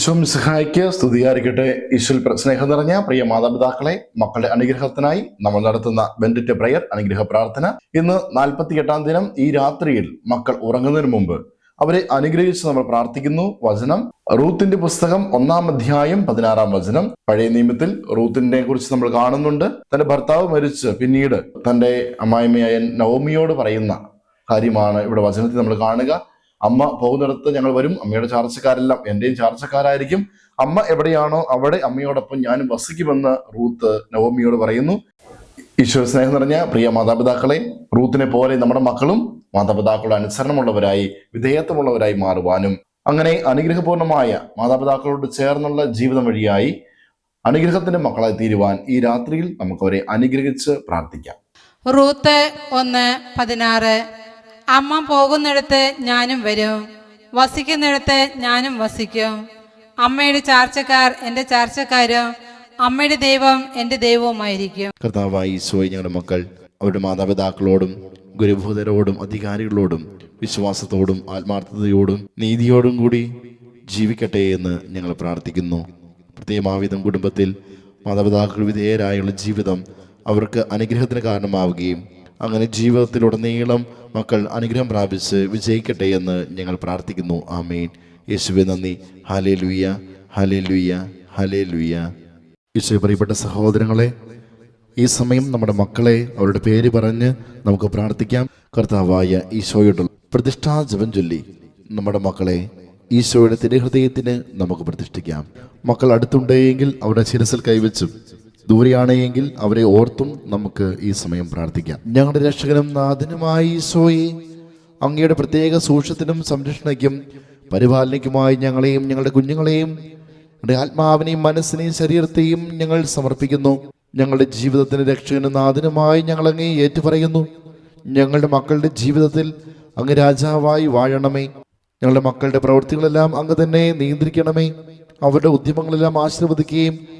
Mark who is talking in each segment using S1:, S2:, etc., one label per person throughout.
S1: ഈശോ മിസ്ഹായ്ക്ക് സ്തുതിയായിരിക്കട്ടെ. ഈശ്വൽ സ്നേഹം നിറഞ്ഞ പ്രിയ മാതാപിതാക്കളെ മക്കളുടെ അനുഗ്രഹത്തിനായി നമ്മൾ നടത്തുന്ന ബെൻഡിറ്റ് പ്രയർ അനുഗ്രഹ പ്രാർത്ഥന. ഇന്ന് നാൽപ്പത്തി എട്ടാം ദിനം ഈ രാത്രിയിൽ മക്കൾ ഉറങ്ങുന്നതിന് മുമ്പ് അവരെ അനുഗ്രഹിച്ച് നമ്മൾ പ്രാർത്ഥിക്കുന്നു. വചനം റൂത്തിന്റെ പുസ്തകം ഒന്നാം അധ്യായം പതിനാറാം വചനം. പഴയ നിയമത്തിൽ റൂത്തിനെ കുറിച്ച് നമ്മൾ കാണുന്നുണ്ട്. തന്റെ ഭർത്താവ് മരിച്ച് പിന്നീട് തന്റെ അമ്മായിമ്മയായ നവമിയോട് പറയുന്ന കാര്യമാണ് ഇവിടെ വചനത്തിൽ നമ്മൾ കാണുക. അമ്മ പോകുന്നിടത്ത് ഞങ്ങൾ വരും. അമ്മയുടെ ചാർച്ചക്കാരെല്ലാം എന്റെയും ചാർച്ചക്കാരായിരിക്കും. അമ്മ എവിടെയാണോ അവിടെ അമ്മയോടൊപ്പം ഞാനും വസിക്കുമെന്ന് റൂത്ത് നവമിയോട് പറയുന്നു. ഈശ്വര സ്നേഹം നിറഞ്ഞ പ്രിയ മാതാപിതാക്കളെ റൂത്തിനെ പോലെ നമ്മുടെ മക്കളും മാതാപിതാക്കളുടെ അനുസരണമുള്ളവരായി വിധേയത്വമുള്ളവരായി മാറുവാനും അങ്ങനെ അനുഗ്രഹപൂർണമായ മാതാപിതാക്കളോട് ചേർന്നുള്ള ജീവിതം വഴിയായി അനുഗ്രഹത്തിന്റെ മക്കളായി തീരുവാൻ ഈ രാത്രിയിൽ നമുക്ക് അവരെ അനുഗ്രഹിച്ച് പ്രാർത്ഥിക്കാം.
S2: റൂത്ത് ഒന്ന് പതിനാറ് അമ്മ പോകുന്നിടത്ത് ഞാനും വരും. വസിക്കുന്നിടത്ത് ഞാനും വസിക്കും. അമ്മയുടെ ചാർച്ചക്കാർ എന്റെ ചാർച്ചക്കാരും അമ്മയുടെ ദൈവം എന്റെ ദൈവവുമായിരിക്കും.
S1: കർത്താവായി സോയി ഞങ്ങളുടെ മക്കൾ അവരുടെ മാതാപിതാക്കളോടും ഗുരുഭൂതരോടും അധികാരികളോടും വിശ്വാസത്തോടും ആത്മാർത്ഥതയോടും നീതിയോടും കൂടി ജീവിക്കട്ടെ എന്ന് ഞങ്ങൾ പ്രാർത്ഥിക്കുന്നു. പ്രത്യേകമാവിധം കുടുംബത്തിൽ മാതാപിതാക്കൾ വിധേയരായുള്ള ജീവിതം അവർക്ക് അനുഗ്രഹത്തിന് കാരണമാവുകയും അങ്ങനെ ജീവിതത്തിലുടനീളം മക്കൾ അനുഗ്രഹം പ്രാപിച്ച് വിജയിക്കട്ടെ എന്ന് ഞങ്ങൾ പ്രാർത്ഥിക്കുന്നു. ആമേൻ. യേശുവെ നന്ദി. ഹലേ ലുയ്യ ഹലേ ലുയ്യ ഹലേ ലുയ്യ യേശു പ്രിയപ്പെട്ട സഹോദരങ്ങളെ ഈ സമയം നമ്മുടെ മക്കളെ അവരുടെ പേര് പറഞ്ഞ് നമുക്ക് പ്രാർത്ഥിക്കാം. കർത്താവായ ഈശോയോടുള്ള പ്രതിഷ്ഠാ ജപം ചൊല്ലി നമ്മുടെ മക്കളെ ഈശോയുടെ തിരുഹൃദയത്തിന് നമുക്ക് പ്രതിഷ്ഠിക്കാം. മക്കൾ അടുത്തുണ്ടെങ്കിൽ അവരുടെ ശിരസിൽ കൈവച്ചും ദൂരെയാണെങ്കിൽ അവരെ ഓർത്തും നമുക്ക് ഈ സമയം പ്രാർത്ഥിക്കാം. ഞങ്ങളുടെ രക്ഷകനും നാഥനുമായ ഈശോയെ അങ്ങയുടെ പ്രത്യേക സൂക്ഷ്യത്തിനും സംരക്ഷണയ്ക്കും പരിപാലനയ്ക്കുമായി ഞങ്ങളെയും ഞങ്ങളുടെ കുഞ്ഞുങ്ങളെയും ഞങ്ങളുടെ ആത്മാവിനെയും മനസ്സിനെയും ശരീരത്തെയും ഞങ്ങൾ സമർപ്പിക്കുന്നു. ഞങ്ങളുടെ ജീവിതത്തിന് രക്ഷകനും നാഥനുമായി ഞങ്ങൾ അങ്ങേ ഏറ്റുപറയുന്നു. ഞങ്ങളുടെ മക്കളുടെ ജീവിതത്തിൽ അങ്ങ് രാജാവായി വാഴണമേ. ഞങ്ങളുടെ മക്കളുടെ പ്രവൃത്തികളെല്ലാം അങ്ങ് തന്നെ നിയന്ത്രിക്കണമേ. അവരുടെ ഉദ്യമങ്ങളെല്ലാം ആശീർവദിക്കുകയും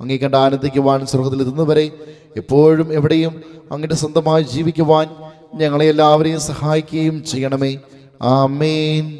S1: അങ്ങേ ആനന്ദിക്കുവാൻ സ്വർഗത്തിലെത്തുന്നവരെ എപ്പോഴും എവിടെയും അങ്ങയുടെ സ്വന്തമായി ജീവിക്കുവാൻ ഞങ്ങളെ എല്ലാവരെയും സഹായിക്കുകയും ചെയ്യണമേ. ആമേൻ.